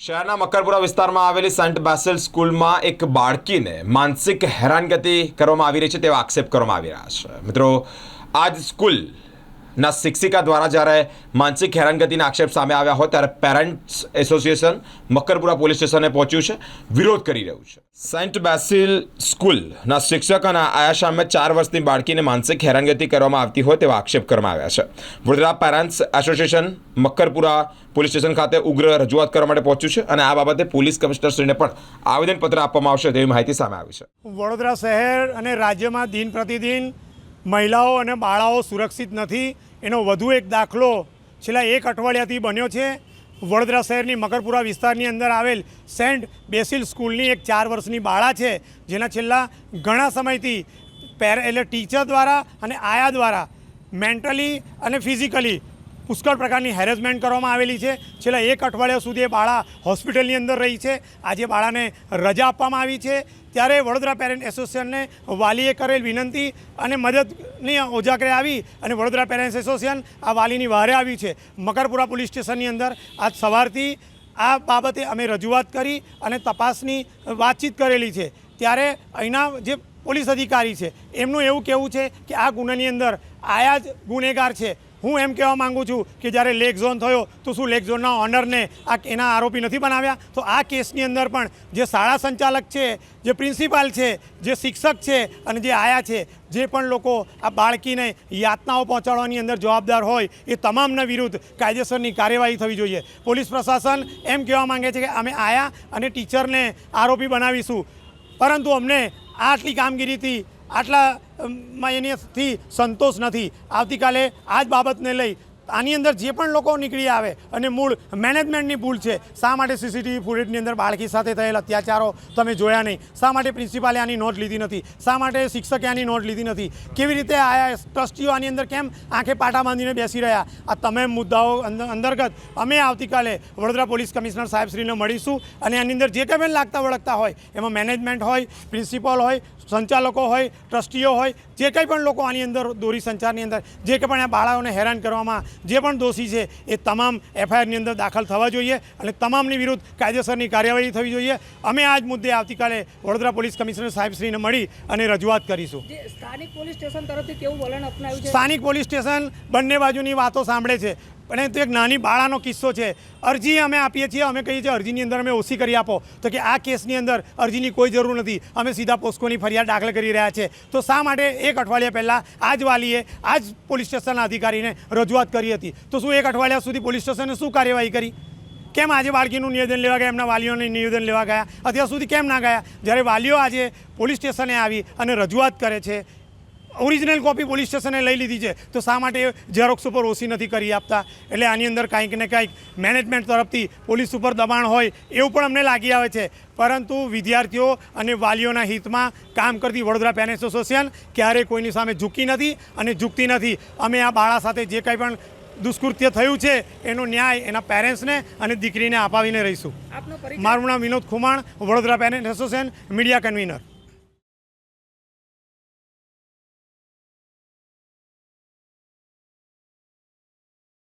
શહેરના મકરપુરા વિસ્તારમાં આવેલી સેન્ટ બેસેલ સ્કૂલમાં એક બાળકીને માનસિક હેરાનગતિ કરવામાં આવી રહી છે તેવા આક્ષેપ કરવામાં આવી રહ્યા છે. મિત્રો, આજ સ્કૂલના શિક્ષિકા દ્વારા જ્યારે માનસિક હેરાનગતિના આક્ષેપ સામે આવ્યા હોય ત્યારે પેરેન્ટ્સ એસોસિએશન મકરપુરા પોલીસ સ્ટેશને પહોંચ્યું છે, વિરોધ કરી રહ્યું છે. સેન્ટ બેસિલ સ્કૂલના શિક્ષક અને આયા સામે ચાર વર્ષની બાળકીને માનસિક હેરાનગતિ કરવામાં આવતી હોય તેવા આક્ષેપ કરવામાં આવ્યા છે. Vadodara parents association Makarpura police station ખાતે ઉગ્ર રજૂઆત કરવા માટે પહોંચ્યું છે અને આ બાબતે પોલીસ કમિશનરશ્રીને પણ આવેદનપત્ર આપવામાં આવશે તેવી માહિતી સામે આવી છે. વડોદરા શહેર અને રાજ્યમાં દિન પ્રતિદિન મહિલાઓ અને બાળાઓ સુરક્ષિત નથી. એનો વધુ એક દાખલો છેલ્લા એક અઠવાડિયાથી બન્યો છે. વડોદરા શહેરની મકરપુરા વિસ્તારની અંદર આવેલ સેન્ટ બેસિલ સ્કૂલની એક ચાર વર્ષની બાળા છે, જેના છેલ્લા ઘણા સમયથી પેર, એટલે ટીચર દ્વારા અને આયા દ્વારા મેન્ટલી અને ફિઝિકલી પુષ્કળ પ્રકારની હેરેસમેન્ટ કરવામાં આવેલી છે. છેલ્લા એક અઠવાડિયા સુધી બાળા હોસ્પિટલની અંદર રહી છે. આજે બાળાને રજા આપવામાં આવી છે. ત્યારે વડોદરા પેરેન્ટ એસોસિએશનને વાલીએ કરેલ વિનંતી અને મદદની ઓજાગરે આવી અને વડોદરા પેરેન્ટ્સ એસોસિએશન આ વાલીની વારે આવી છે. મકરપુરા પોલીસ સ્ટેશનની અંદર આજ સવારથી આ બાબતે અમે રજૂઆત કરી અને તપાસની વાતચીત કરેલી છે. ત્યારે અહીંના જે પોલીસ અધિકારી છે. એમનું એવું કહેવું છે કે આ ગુનાની અંદર આયા જ ગુનેગાર છે. હું એમ કહેવા માંગુ છું કે જ્યારે લેક ઝોન થયો તો શું લેક ઝોનના ઓનરને આ એના આરોપી નથી બનાવ્યા? તો આ કેસની અંદર પણ જે શાળા સંચાલક છે, જે પ્રિન્સિપાલ છે, જે શિક્ષક છે અને જે આયા છે, જે પણ લોકો આ બાળકીને યાતનાઓ પહોંચાડવાની અંદર જવાબદાર હોય, એ તમામના વિરુદ્ધ કાયદેસરની કાર્યવાહી થવી જોઈએ. પોલીસ પ્રશાસન એમ કહેવા માંગે છે કે અમે આયા અને ટીચરને આરોપી બનાવીશું. પરંતુ અમને આટલી કામગીરીથી આટલા અમ, સંતોષ નથી. આવતીકાલે આ જ બાબતને લઈ આની અંદર જે પણ લોકો નીકળી આવે અને મૂળ મેનેજમેન્ટની ભૂલ છે, શા માટે સીસીટીવી ફૂટેજની અંદર બાળકી સાથે થયેલ અત્યાચારો તમે જોયા નહીં? શા માટે પ્રિન્સિપાલે આની નોંધ લીધી નથી? શા માટે શિક્ષકે આની નોંધ લીધી નથી? કેવી રીતે આયા ટ્રસ્ટીઓ આની અંદર કેમ આંખે પાટા બાંધીને બેસી રહ્યા? આ તમામ મુદ્દાઓ અંતર્ગત અમે આવતીકાલે વડોદરા પોલીસ કમિશનર સાહેબશ્રીને મળીશું અને આની અંદર જે કંઈ લાગતા વળગતા હોય, એમાં મેનેજમેન્ટ હોય પ્રિન્સિપલ હોય, સંચાલકો હોય, ટ્રસ્ટીઓ હોય, જે કંઈ પણ લોકો આની અંદર દોરી સંચારની અંદર, જે કંઈ પણ આ બાળાઓને હેરાન કરવામાં જે પણ દોષી છે એ તમામ એફઆઈઆરની અંદર દાખલ થવા જોઈએ અને તમામની વિરુદ્ધ કાયદેસરની કાર્યવાહી થવી જોઈએ. અમે આ જ મુદ્દે આવતીકાલે વડોદરા પોલીસ કમિશનર સાહેબશ્રીને મળી અને રજૂઆત કરીશું. સ્થાનિક પોલીસ સ્ટેશન તરફથી કેવું વલણ અપનાવ્યું સ્થાનિક પોલીસ સ્ટેશન બંને બાજુની વાતો સાંભળે છે. અને તે એક નાની બાળાનો કિસ્સો છે. અરજી અમે આપીએ છીએ, અમે કહીએ છીએ અરજીની અંદર અમે ઓછી કરી આપો. તો કે આ કેસની અંદર અરજીની કોઈ જરૂર નથી. અમે સીધા પોસ્કોની ફરિયાદ દાખલ કરી રહ્યા છે. તો શા માટે એક અઠવાડિયા પહેલાં આ જ વાલીએ આ જ પોલીસ સ્ટેશનના અધિકારીને રજૂઆત કરી હતી? તો શું એક અઠવાડિયા સુધી પોલીસ સ્ટેશને શું કાર્યવાહી કરી? કેમ આજે બાળકીનું નિવેદન લેવા ગયા, એમના વાલીઓને નિવેદન લેવા ગયા? અત્યાર સુધી કેમ ના ગયા? જ્યારે વાલીઓ આજે પોલીસ સ્ટેશને આવી અને રજૂઆત કરે છે ઓરિજિનલ કોપી પોલીસ સ્ટેશને લઈ લીધી છે. તો શા માટે ઝેરોક્ષ ઉપર ઓછી નથી કરી આપતા? એટલે આની અંદર કાંઈક ને કાંઈક મેનેજમેન્ટ તરફથી પોલીસ ઉપર દબાણ હોય એવું પણ અમને લાગી આવે છે. પરંતુ વિદ્યાર્થીઓ અને વાલીઓના હિતમાં કામ કરતી વડોદરા પેરેન્ટ્સ એસોસિએશન ક્યારેય કોઈની સામે ઝૂકી નથી અને ઝૂકતી નથી. અમે આ બાળા સાથે જે કંઈ પણ દુષ્કૃત્ય થયું છે એનો ન્યાય એના પેરેન્ટ્સને અને દીકરીને અપાવીને રહીશું. મારું નામ Vinod Khuman Vadodara pen association media convener